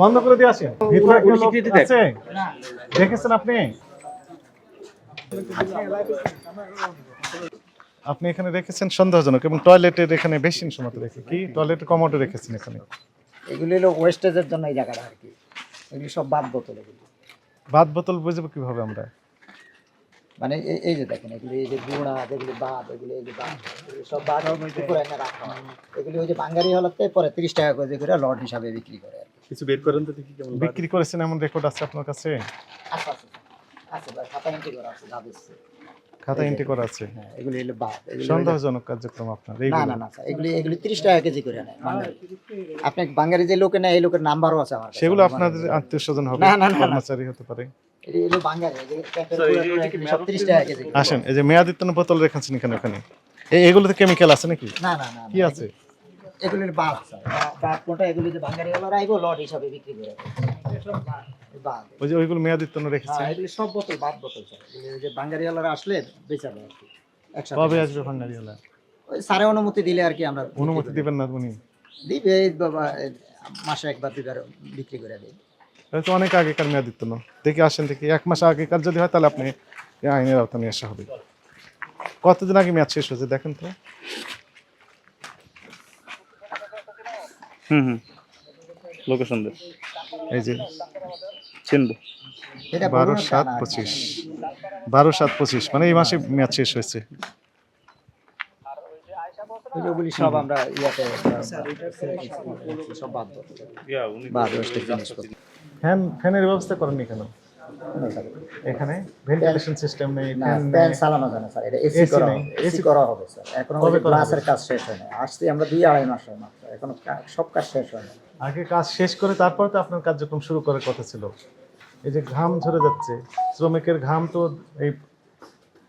বন্ধ করে দিয়ে আসেন। ভিতরে কোনো স্বীকৃতি আছে। দেখেছেন আপনি? আপনি এখানে রেখেছেন সন্দেহজনক এবং টয়লেটের এখানে বেশি সময় রেখে কি? টয়লেটের কমোডে রেখেছেন এখানে। এগুলি হলো ওয়েস্টেজের জন্য এই জায়গাটা আর কি। এগুলি সব বাদ বোতল এগুলি। বাদ বোতল বুঝব কীভাবে আমরা? মানে এই- এই যে দেখেন এগুলি এই যে গুঁড়া যেগুলি বাদ এগুলি এই যে বাদ সব বাদ উপরে এনে রাখা হয়। এগুলি ওই যে বাঙ্গারি হলাতে পরে তিরিশ টাকা করে করে লট হিসাবে বিক্রি করে আর কিছু বের করেন তো দেখি কেমন বিক্রি করেছেন এমন রেকর্ড আছে আপনার কাছে? আচ্ছা আচ্ছা আছে খাতা এন্ট্রি করা আছে যা দিচ্ছে খাতা এন্ট্রি করা আছে? হ্যাঁ এগুলি হলো বাদ এগুলি সন্দেহজনক কার্যক্রম আপনার না না না এগুলি এগুলি তিরিশ টাকা কেজি করে নেয় আপনি বাঙ্গারি যে লোকে নেয় এই লোকের নাম্বারও আছে আমার সেগুলো আপনাদের আত্মীয় স্বজন হবে না, না, না, না। কর্মচারী হতে পারে। আসেন এই যে মেয়াদিত্তন বোতল রেখেছেন এখানে ওখানে। এগুলোতে কেমিক্যাল আছে নাকি? না না না কি আছে? এগুলির কোনটা এগুলি যে লট হিসাবে বিক্রি করে। ওই যে ওইগুলো হ্যাঁ সব বোতল বাদ বোতল যে আসলে বেচাবে কবে আসবে স্যারে অনুমতি দিলে আর কি আমরা অনুমতি দিবেন না উনি? দিবে বাবা মাসে একবার দুবার বিক্রি করে দিই তাহলে তো অনেক আগেকার মেয়াদিত্তন দেখি আসেন দেখি এক মাস আগেকার যদি হয় তাহলে আপনি এই আইনের আওতা নিয়ে আসা হবে। কতদিন আগে মেয়াদ শেষ হয়েছে দেখেন তো? হুম হুম। লোকেশন দেন এই যে চিনবো। বারো সাত। পঁচিশ। বারো সাত পঁচিশ মানে এই মাসে মেয়াদ শেষ হয়েছে। ওই যে ওগুলি সব আমরা ইয়াতে সব বাদ বাদ ওয়েস্টেজ জিনিসপত্র। ফ্যান ফ্যানের ব্যবস্থা করেননি কেন? এখানে ভেন্টিলেশন সিস্টেম নেই ফ্যান ফ্যান চালানো যায় না স্যার এটা এসি করা এসি করা হবে স্যার। এখন গ্লাসের কাজ শেষ হয় না আসতে আমরা দুই আড়াই মাস হয় মাত্র এখন সব কাজ শেষ হয় না আগে কাজ শেষ করে তারপর তো আপনার কার্যক্রম শুরু করার কথা ছিল। এই যে ঘাম ঝরে যাচ্ছে শ্রমিকের ঘাম তো এই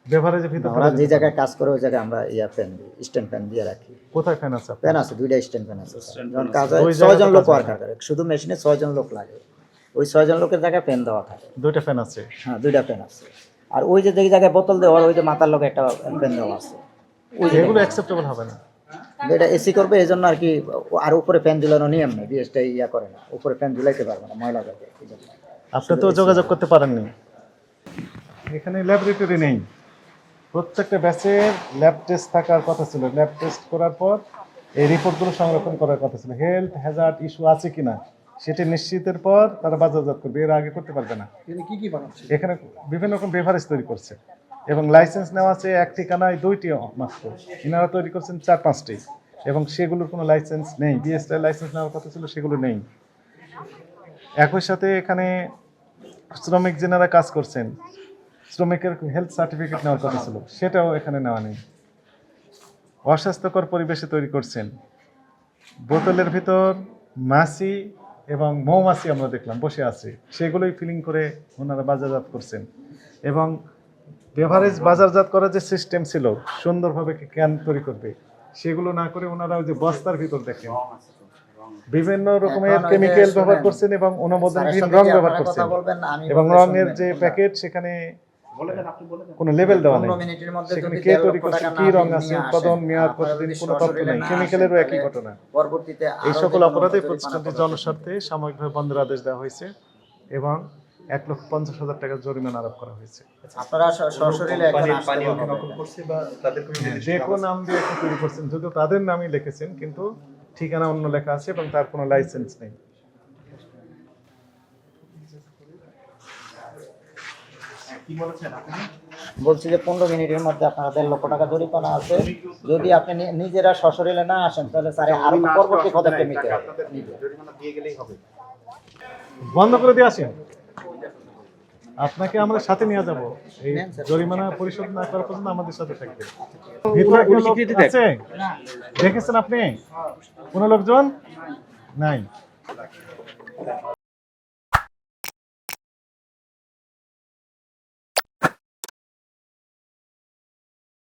বেভারেজের ভিতরে আমরা যে জায়গায় কাজ করে ওই জায়গায় আমরা ইয়া ফ্যান দিই স্ট্যান্ড ফ্যান দিয়ে রাখি। কোথায় ফ্যান আছে ফ্যান আছে দুইটা স্ট্যান্ড ফ্যান আছে যখন কাজ হয় ছয়জন লোক ওয়ার্কার করে শুধু মেশিনে ছয়জন লোক লাগে। ওই ছয়জন লোকের জায়গায় ফ্যান দেওয়া থাকে। দুইটা ফ্যান আছে। হ্যাঁ দুইটা ফ্যান আছে। আর ওই যে যে জায়গায় বোতল দেওয়ার ওই যে মাথার লোক একটা ফ্যান দেওয়া আছে। ওই এগুলো অ্যাকসেপ্টেবল হবে না। এটা এসি করবে এই জন্য আর কি আর উপরে ফ্যান ঝুলানো নিয়ম নেই বিএসটা ইয়া করে না। উপরে ফ্যান ঝুলাইতে পারবে না ময়লা যাবে আপনি তো যোগাযোগ করতে পারেননি। এখানে ল্যাবরেটরি নেই। প্রত্যেকটা ব্যাচের ল্যাব টেস্ট থাকার কথা ছিল। ল্যাব টেস্ট করার পর এই রিপোর্টগুলো সংরক্ষণ করার কথা ছিল। হেলথ হ্যাজার্ড ইস্যু আছে কিনা? সেটি নিশ্চিতের পর তারা বাজারজাত করবে এর আগে করতে পারবে না। কি এখানে বিভিন্ন রকম বেভারেজ তৈরি করছে এবং লাইসেন্স নেওয়া আছে এক ঠিকানায় দুইটি মাত্র। ইনারা তৈরি করছেন চার পাঁচটি এবং সেগুলোর কোনো লাইসেন্স নেই। বিএসটাই লাইসেন্স নেওয়ার কথা ছিল সেগুলো নেই। একই সাথে এখানে শ্রমিক যেনারা কাজ করছেন শ্রমিকের হেলথ সার্টিফিকেট নেওয়ার কথা ছিল সেটাও এখানে নেওয়া নেই। অস্বাস্থ্যকর পরিবেশে তৈরি করছেন। বোতলের ভিতর মাছি এবং মৌমাছি আমরা দেখলাম বসে আছে। সেগুলোই ফিলিং করে ওনারা বাজারজাত করছেন। এবং বেভারেজ বাজারজাত করার যে সিস্টেম ছিল সুন্দরভাবে ক্যান তৈরি করবে সেগুলো না করে ওনারা ওই যে বস্তার ভিতর দেখেন। বিভিন্ন রকমের কেমিক্যাল ব্যবহার করছেন এবং অনুমোদনহীন রং ব্যবহার করছেন। এবং রঙের যে প্যাকেট সেখানে কোনো লেভেল দেওয়া নেই। পনেরো মিনিটের মধ্যে সেখানে কে তৈরি করছে কি রং আছে উৎপাদন মেয়াদ কোনো তথ্য নেই। কেমিক্যালেরও একই ঘটনা। পরবর্তীতে এই সকল অপরাধে প্রতিষ্ঠানটি জনস্বার্থে সাময়িকভাবে বন্ধের আদেশ দেওয়া হয়েছে এবং এক লক্ষ পঞ্চাশ হাজার টাকার জরিমানা আরোপ করা হয়েছে। আপনারা স- সশরীরে এখন আসতে পারবেন। যে কোন নাম দিয়ে তৈরি করছেন যদিও তাদের নামই লিখেছেন কিন্তু ঠিকানা অন্য লেখা আছে এবং তার কোনো লাইসেন্স নেই। বলছি যে পনেরো মিনিটের মধ্যে আপনারা দেড় লক্ষ টাকা জরিমানা আছে। যদি আপনি নি- নিজেরা সশরীরে না আসেন তাহলে স্যার আরও পরবর্তী পদক্ষেপ নিতে হবে। বন্ধ করে দিয়ে আসেন। আপনাকে আমরা সাথে নিয়ে যাব। এই জরিমানা পরিশোধ না করা পর্যন্ত আমাদের সাথে থাকবে। ভিতরে একটা লোক আছে? দেখেছেন আপনি? কোন লোকজন? নাই।